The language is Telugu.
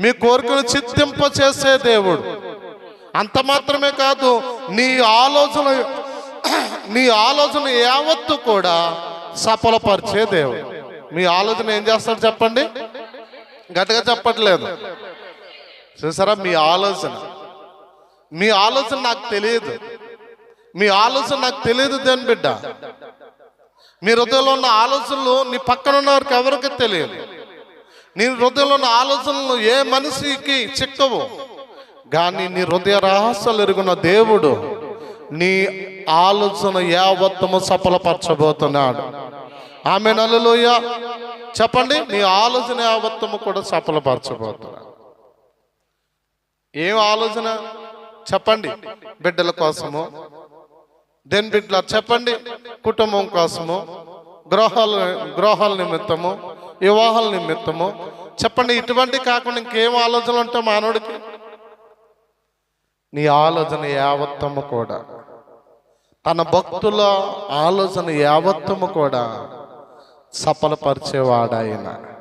మీ కోరికలు చిత్తింప చేసే దేవుడు. అంత మాత్రమే కాదు నీ ఆలోచన నీ ఆలోచన యావత్తు కూడా సఫలపరిచే దేవుడు. మీ ఆలోచన ఏం చేస్తాడు చెప్పండి? గట్టిగా చెప్పట్లేదు. చూసారా మీ ఆలోచన. మీ ఆలోచన నాకు తెలియదు. మీ ఆలోచన నాకు తెలియదు దేని బిడ్డ? మీ హృదయంలో ఉన్న ఆలోచనలు నీ పక్కన ఉన్నవారికి ఎవరికి తెలియదు? నీ హృదయంలో ఉన్న ఆలోచనలు ఏ మనిషికి చిక్కవు. కానీ నీ హృదయ రహస్యాలు ఎరుగున్న దేవుడు నీ ఆలోచన యావత్తము సఫలపరచబోతున్నాడు. ఆమె నలులోయ చెప్పండి నీ ఆలోచన యావత్తము కూడా సఫలపరచబోతున్నాడు. ఏం ఆలోచన? చెప్పండి బిడ్డల కోసము. దేని బిడ్డల? చెప్పండి కుటుంబం కోసము. గ్రహాల గ్రహాల నిమిత్తము. వివాహాల నిమిత్తము. చెప్పండి ఇటువంటి కాకుండా ఇంకేం ఆలోచనలు ఉంటాయి మానవుడికి? నీ ఆలోచన యావత్తము కూడా. తన భక్తుల ఆలోచన యావత్తము కూడా సఫలపరిచేవాడాయన.